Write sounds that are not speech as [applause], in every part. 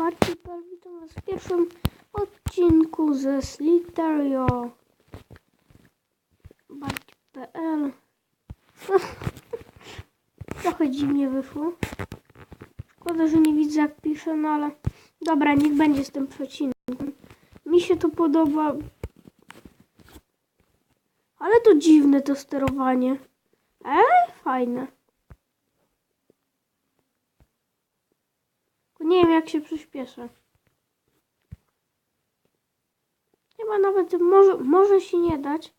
Barty.pl, witam was w pierwszym odcinku ze Sliterio. Barty.pl [laughs] Trochę dziwnie wyszło. Szkoda, że nie widzę jak piszę, no ale dobra, niech będzie z tym przecinkiem. Mi się to podoba. Ale to dziwne to sterowanie. Ale fajne. Nie wiem jak się przyspiesza. Chyba nawet może, może się nie dać,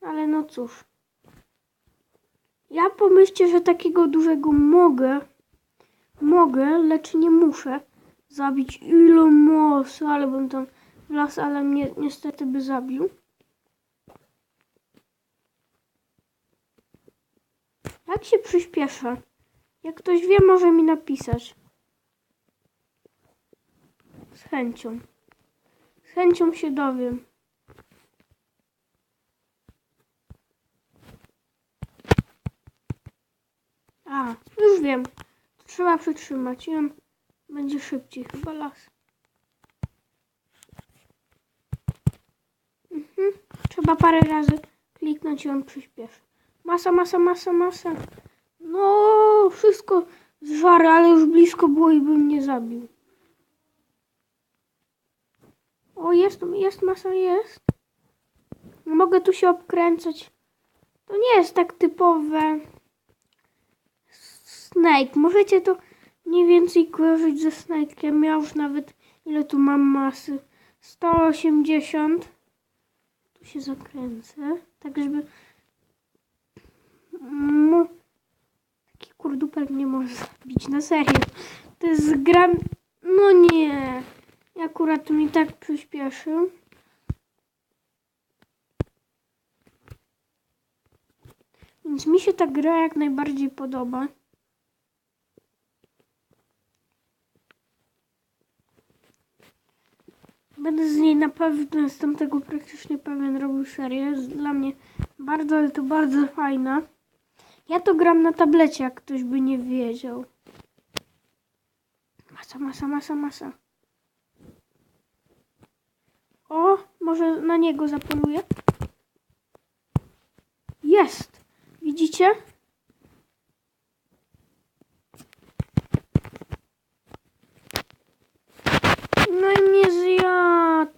ale no cóż. Ja pomyślcie, że takiego dużego mogę, mogę, lecz nie muszę zabić Elon Musk, ale bym tam wlazł, ale mnie niestety by zabił. Jak się przyspiesza? Jak ktoś wie, może mi napisać. Chęcią. Z chęcią się dowiem. A, już wiem. Trzeba przytrzymać on będzie szybciej. Chyba las. Mhm. Trzeba parę razy kliknąć i on przyspieszy. Masa, masa, masa, masa. No, wszystko zżarł, ale już blisko było i bym nie zabił. O, jest, jest masa, jest. Mogę tu się obkręcać. To nie jest tak typowe Snake. Możecie to mniej więcej kojarzyć ze Snake'iem. Ja już nawet, ile tu mam masy? 180. Tu się zakręcę, tak żeby... Mu... Taki kurdupel mnie może zabić, na serio. To jest gra... No nie. Akurat mi tak przyspieszył. Więc mi się ta gra jak najbardziej podoba. Będę z niej na pewno, jestem tego praktycznie pewien, robił serię. Jest dla mnie bardzo, ale to bardzo fajna. Ja to gram na tablecie, jak ktoś by nie wiedział. Masa, masa, masa, masa. O, może na niego zapoluję? Jest! Widzicie? No i mnie zjadł.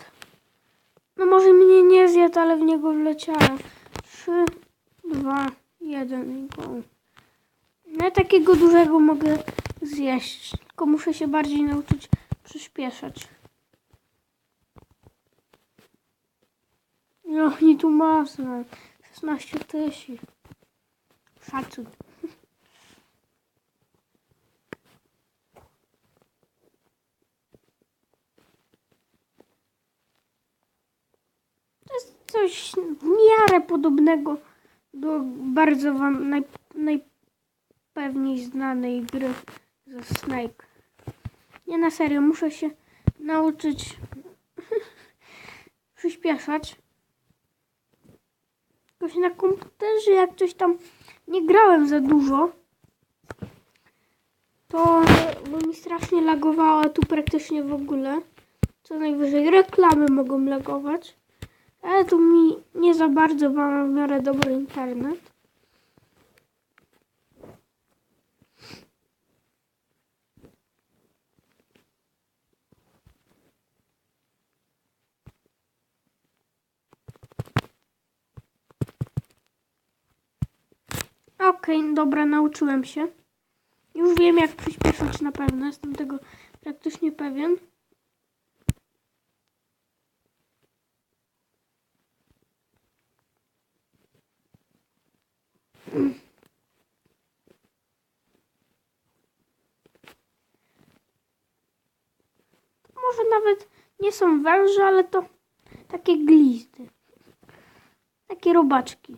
No może mnie nie zjadł, ale w niego wleciałem. Trzy, dwa, jeden i go. No takiego dużego mogę zjeść. Tylko muszę się bardziej nauczyć przyspieszać. No nie tu masę. 16 tysięcy. Szacun. To jest coś w miarę podobnego do bardzo wam naj, najpewniej znanej gry ze Snake. Nie na serio, muszę się nauczyć [laughs] przyspieszać. Jakoś na komputerze, jak coś tam nie grałem za dużo, to by mi strasznie lagowało, tu praktycznie w ogóle. Co najwyżej reklamy mogą lagować. Ale tu mi nie za bardzo mam w miarę dobry internet. Okej, dobra, nauczyłem się. Już wiem jak przyspieszyć na pewno, jestem tego praktycznie pewien. Może nawet nie są węże, ale to takie glizdy. Takie robaczki.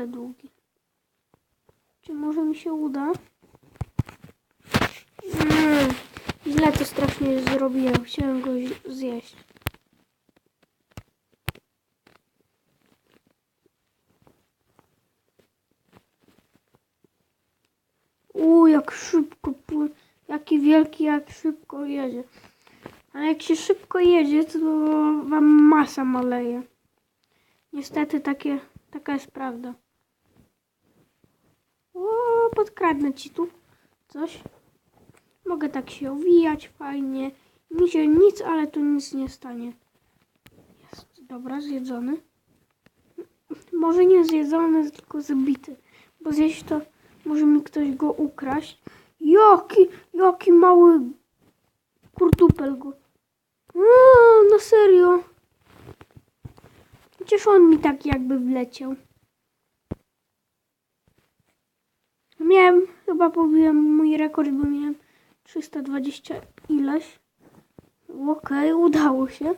Ale długi. Czy może mi się uda? Mm, źle to strasznie zrobiłem. Chciałem go zjeść. U, jak szybko pły... Jak taki wielki, jak szybko jedzie. Ale jak się szybko jedzie, to wam masa maleje. Niestety takie, taka jest prawda. O, podkradnę ci tu coś. Mogę tak się owijać fajnie. Mi się nic, ale tu nic nie stanie. Jest, dobra, zjedzony. Może nie zjedzony, tylko zabity. Bo zjeść to może mi ktoś go ukraść. Jaki, jaki mały kurtupel go. No, no serio. Przecież on mi tak jakby wleciał. Miałem, chyba pobiłem mój rekord, bo miałem 320 ileś. Okej, udało się.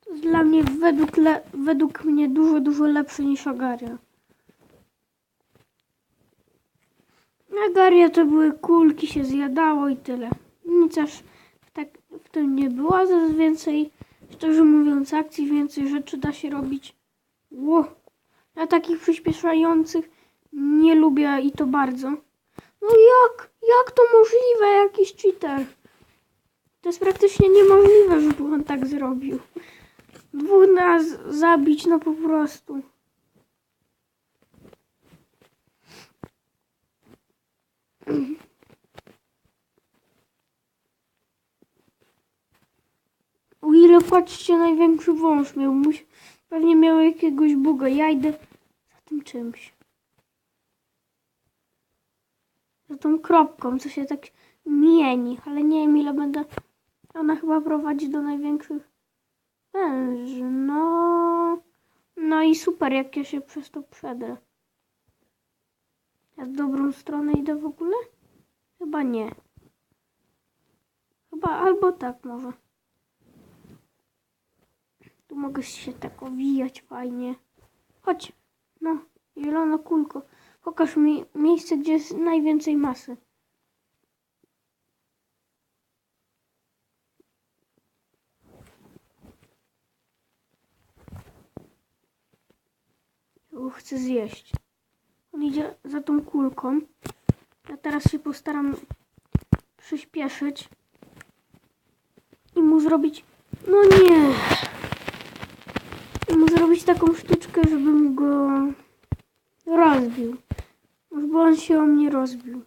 To jest dla mnie według, według mnie dużo, dużo lepsze niż Agaria. Agaria to były kulki, się zjadało i tyle. Nic aż tak w tym nie było, zaraz więcej, szczerze mówiąc, akcji, więcej rzeczy da się robić. Ło! Ja takich przyspieszających nie lubię i to bardzo. No jak? Jak to możliwe? Jakiś cheater. To jest praktycznie niemożliwe, żeby on tak zrobił. Dwóch nas zabić, no po prostu. O ile patrzcie, największy wąż miał. Musi, pewnie miał jakiegoś buga. Ja idę za tym czymś. Za tą kropką, co się tak mieni. Ale nie wiem ile będę... Ona chyba prowadzi do największych węży. No... No i super, jak ja się przez to przedrę. Ja w dobrą stronę idę w ogóle? Chyba nie. Chyba albo tak może. Tu mogę się tak owijać fajnie. Chodź. No, zielona kulko. Pokaż mi miejsce, gdzie jest najwięcej masy. Chcę zjeść. On idzie za tą kulką. Ja teraz się postaram przyspieszyć i mu zrobić. No nie. Zrobić taką sztuczkę, żebym go rozbił. Bo on się o mnie rozbił.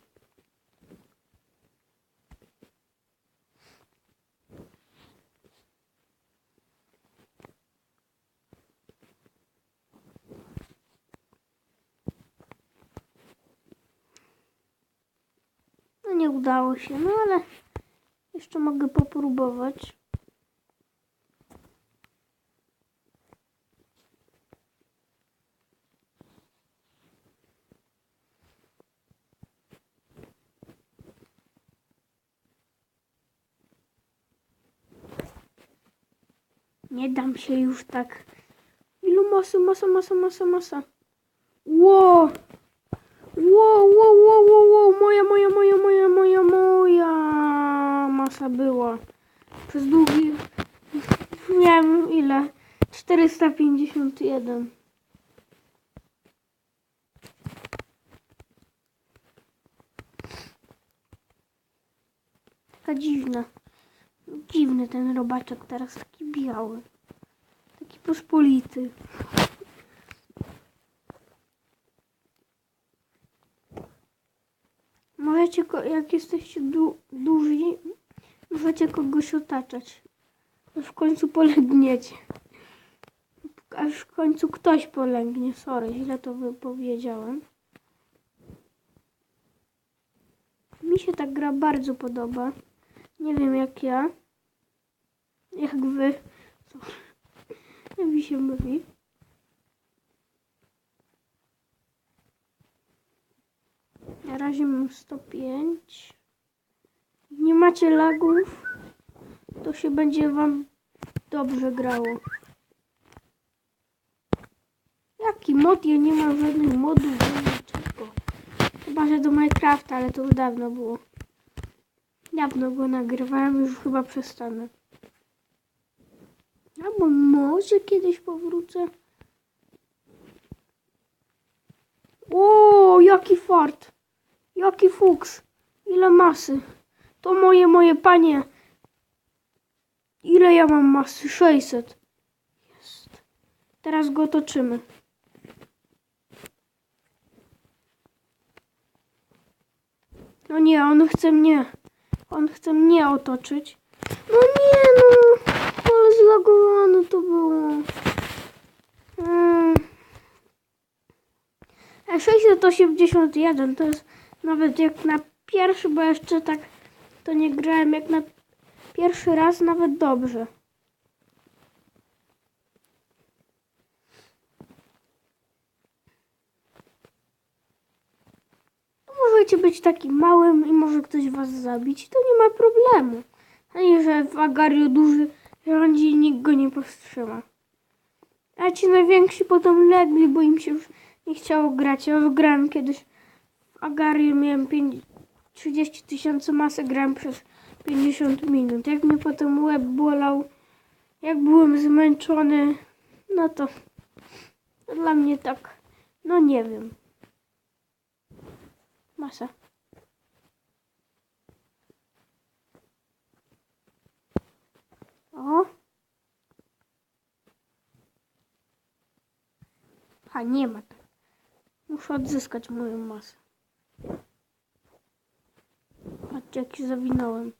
No nie udało się, no ale jeszcze mogę popróbować. Nie dam się już tak. Ilu masy, masa, masa, masa, masa. Ło! Ło, ło, ło, ło, ło, moja, moja, moja, moja, moja, moja masa była. Przez długi, nie wiem ile, 451. Taka dziwna. Dziwny ten robaczek teraz, taki biały. Taki pospolity. Możecie, jak jesteście du- duzi, możecie kogoś otaczać. Aż w końcu polegniecie. Aż w końcu ktoś polegnie. Sorry, źle to wypowiedziałem. Mi się ta gra bardzo podoba. Nie wiem jak ja. Jak wy. Jak mi się mówi. Na razie mam 105. Nie macie lagów, to się będzie wam dobrze grało. Jaki mod? Ja nie mam żadnych modów. Chyba, że do Minecrafta, ale to już dawno było. Dawno go nagrywałem, już chyba przestanę. Albo może kiedyś powrócę. O, jaki fart! Jaki fuks? Ile masy? To moje, moje panie. Ile ja mam masy? 600. Jest. Teraz go toczymy. No nie, on chce mnie. On chce mnie otoczyć. No nie, no. Ale zlagowane to było. A 681 to jest nawet jak na pierwszy, bo jeszcze tak to nie grałem jak na pierwszy raz nawet dobrze. Możecie być takim małym i może ktoś was zabić, to nie ma problemu. Ani, że w Agario duży rządzi i nikt go nie powstrzyma. A ci najwięksi potem legli, bo im się już nie chciało grać. Ja grałem kiedyś w Agario, miałem pięć- 30 tysięcy masy, grałem przez 50 minut. Jak mnie potem łeb bolał, jak byłem zmęczony, no to dla mnie tak, no nie wiem. Masa. O. A nie ma. Muszę odzyskać moją masę. Patrzcie, jak się zawinąłem.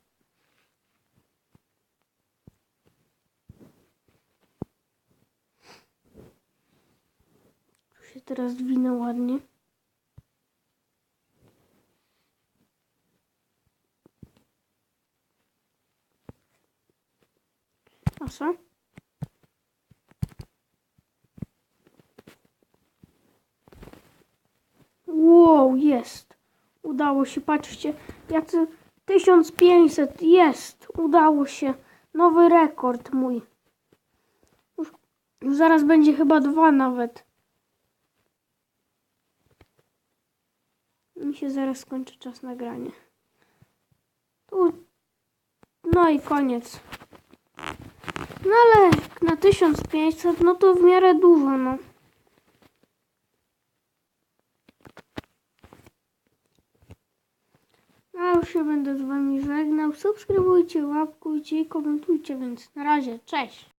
Tu się teraz winę ładnie. Masa. Wow, jest. Udało się, patrzcie. To 1500 jest. Udało się. Nowy rekord mój. Już, już zaraz będzie chyba dwa nawet. Mi się zaraz skończy czas nagrania. Tu. No i koniec. No ale na 1500, no to w miarę dużo, no. A No, już się będę z wami żegnał. Subskrybujcie, łapkujcie i komentujcie, więc na razie, cześć!